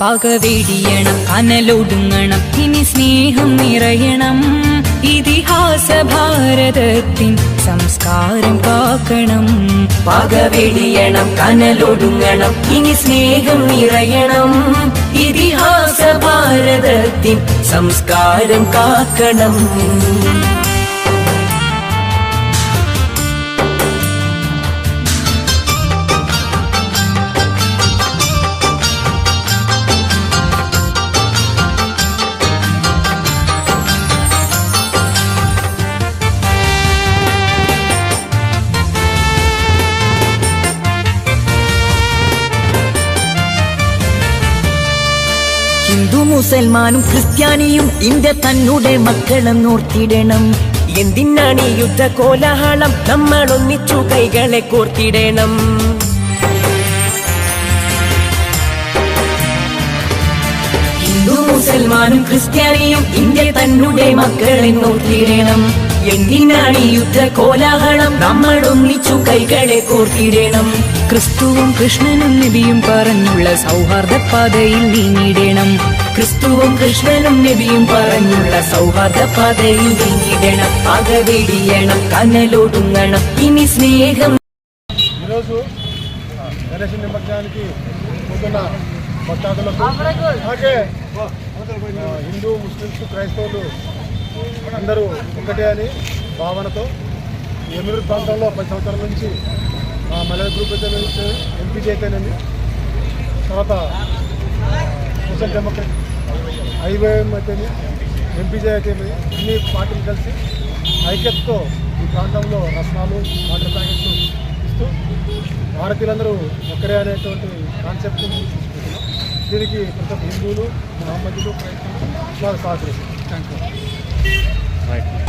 പകവെടിയണം കനലൊടുങ്ങണം ഇനി സ്നേഹം നിറയണം. ഇതിഹാസ ഭാരതത്തിൻ സംസ്കാരം കാക്കണം. പകവെടിയണം കനലൊടുങ്ങണം ഇനി സ്നേഹം നിറയണം. ഇതിഹാസ ഭാരതത്തിൻ സംസ്കാരം കാക്കണം. ഹിന്ദു മുസൽമാനും ക്രിസ്ത്യാനിയും ഇന്ത്യ തന്നുടെ മക്കളെന്നോർത്തിടണം എന്തിനാണ് ഈ യുദ്ധ കോലാഹലം? നമ്മൾ ഒന്നിച്ചു കൈകളെ കോർത്തിടണം. ഹിന്ദു മുസൽമാനും ക്രിസ്ത്യാനിയും ഇന്ത്യ തന്നുടെ മക്കളെന്നോർത്തിടണം എന്തിനാണ് ഈ യുദ്ധ കോലാഹലം നമ്മൾ ഒന്നിച്ചു കൈകളെ കോർത്തിടണം ക്രിസ്തുവും കൃഷ്ണനും നബിയും പറഞ്ഞുള്ള സൗഹാർദ്ദ പാതയിൽ നീങ്ങിടണം ക്രിസ്തുവും കൃഷ്ണനും നബിയും പറഞ്ഞുള്ള സൗഹാർദ്ദ പാതയിൽ നീങ്ങിടണം പകവെടിയണം കനലൊടുങ്ങണം ഇനി സ്നേഹം ఈరోజు గణేష్ నిమజ్జనానికి పోతున్న భక్తాదులకు అలాగే ఆ, హిందూ ముస్లిమ్స్ క్రైస్తవులు అందరూ ఒకటే అని భావనతో ఈ ప్రాంతంలో పది సంవత్సరాల నుంచి మా మలయ గ్రూప్ అయితే ఎంపీ చేతనండి. తర్వాత సోషల్ డెమోక్రట్ ఐవైఎం అయితేనే ఎంపీజే అయితే అన్ని పార్టీలు కలిసి ఐక్యతతో ఈ ప్రాంతంలో రత్నాలు వాటర్ ప్యాకెట్లు ఇస్తూ భారతీయులందరూ ఒకరే అనేటువంటి కాన్సెప్ట్ దీనికి ప్రతి హిందువులు మహమ్మదులు ప్రయత్నం సహకరిస్తారు థ్యాంక్ యూ Right.